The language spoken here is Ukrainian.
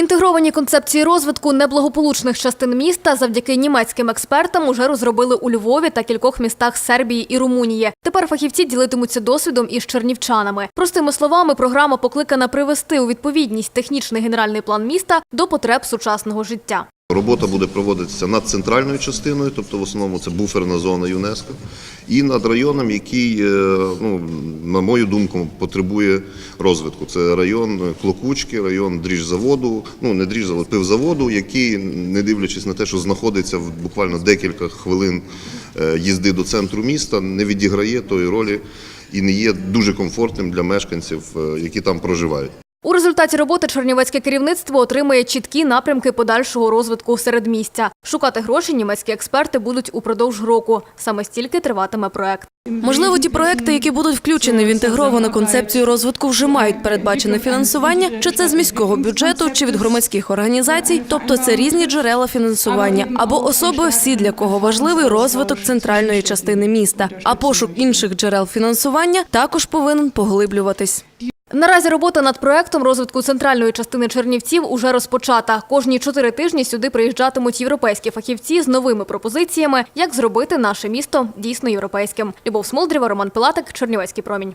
Інтегровані концепції розвитку неблагополучних частин міста завдяки німецьким експертам уже розробили у Львові та кількох містах Сербії і Румунії. Тепер фахівці ділитимуться досвідом із чернівчанами. Простими словами, програма покликана привести у відповідність технічний генеральний план міста до потреб сучасного життя. Робота буде проводитися над центральною частиною, тобто в основному це буферна зона ЮНЕСКО, і над районом, який, е, ну, на мою думку, потребує розвитку. Це район Клокучки, район дріжзаводу, ну не дріжзаводу, пивзаводу, який, не дивлячись на те, що знаходиться в буквально декілька хвилин е, їзди до центру міста, не відіграє тої ролі і не є дуже комфортним для мешканців, е, які там проживають. У результаті роботи чернівецьке керівництво отримає чіткі напрямки подальшого розвитку середмістя. Шукати гроші німецькі експерти будуть упродовж року. Саме стільки триватиме проект. Можливо, ті проекти, які будуть включені в інтегровану концепцію розвитку, вже мають передбачене фінансування, чи це з міського бюджету, чи від громадських організацій, тобто це різні джерела фінансування або особи, всі для кого важливий розвиток центральної частини міста. А пошук інших джерел фінансування також повинен поглиблюватись. Наразі робота над проектом розвитку центральної частини Чернівців уже розпочата. Кожні чотири тижні сюди приїжджатимуть європейські фахівці з новими пропозиціями, як зробити наше місто дійсно європейським. Любов Смолдрєва, Роман Пилатик, Чернівецький промінь.